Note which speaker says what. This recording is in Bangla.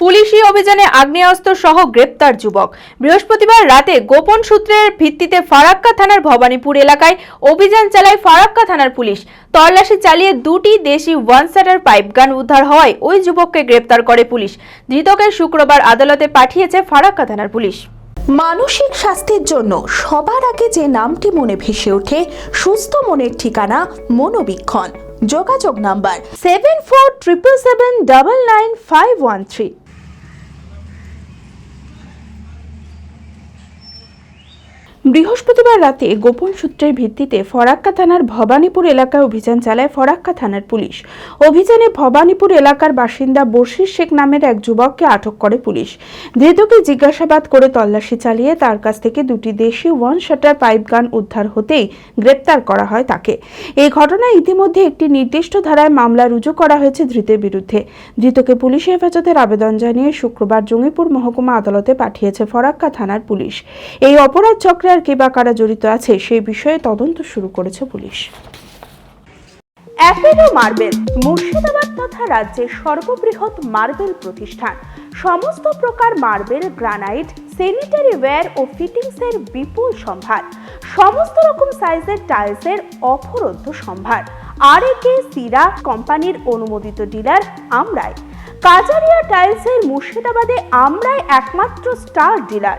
Speaker 1: পুলিশি অভিযানে আগ্নেয়াস্ত্র সহ গ্রেপ্তার যুবক। বৃহস্পতিবার রাতে গোপন সূত্রের ভিত্তিতে ফারাক্কা থানার ভবানীপুর এলাকায় অভিযান চালায় ফারাক্কা থানার পুলিশ। তল্লাশি চালিয়ে দুটি দেশি ওয়ান সাটার পাইপ গান উদ্ধার হওয়ায় ওই যুবককে গ্রেপ্তার করে পুলিশ। ধৃতকে শুক্রবার আদালতে পাঠিয়েছে ফারাক্কা থানার পুলিশ।
Speaker 2: মানসিক স্বাস্থ্যের জন্য সবার আগে যে নামটি মনে ভেসে ওঠে, সুস্থ মনের ঠিকানা মনোবীক্ষণ। যোগাযোগ number seven four triple seven double nine five one three বৃহস্পতিবার রাতে গোপন সূত্রের ভিত্তিতে ফরাক্কা থানার ভবানীপুর এলাকায় অভিযান চালায় ফরাক্কা থানার পুলিশ। অভিযানে ভবানীপুর এলাকার বাসিন্দা বশির শেখ নামের এক যুবককে আটক করে পুলিশ। ধৃতকে জিজ্ঞাসাবাদ করে তল্লাশি চালিয়ে তার কাছ থেকে দুটি দেশি ওয়ান শাটার পাইপ গান উদ্ধার হতেই গ্রেপ্তার করা হয় তাকে। এই ঘটনায় ইতিমধ্যে একটি নির্দিষ্ট ধারায় মামলা রুজু করা হয়েছে ধৃতের বিরুদ্ধে। ধৃতকে পুলিশ হেফাজতের আবেদন জানিয়ে শুক্রবার জঙ্গিপুর মহকুমা আদালতে পাঠিয়েছে ফরাক্কা থানার পুলিশ। এই অপরাধ চক্রে আর কে বা কারা জড়িত আছে সেই বিষয়ে তদন্ত শুরু করেছে পুলিশ। মার্বেল, মুর্শিদাবাদ তথা রাজ্যের সর্ববৃহৎ মার্বেল প্রতিষ্ঠান। সমস্ত প্রকার মার্বেল, গ্রানাইট স্যানিটারি ওয়্যার ও ফিটিংসের বিপুল সম্ভার। সমস্ত রকম সাইজের টাইলসের অফরন্ত সম্ভার। আর একে সিরা কোম্পানির অনুমোদিত ডিলার আমরাই। কাজারিয়া টাইলসের মুর্শিদাবাদে আমরাই একমাত্র স্টার ডিলার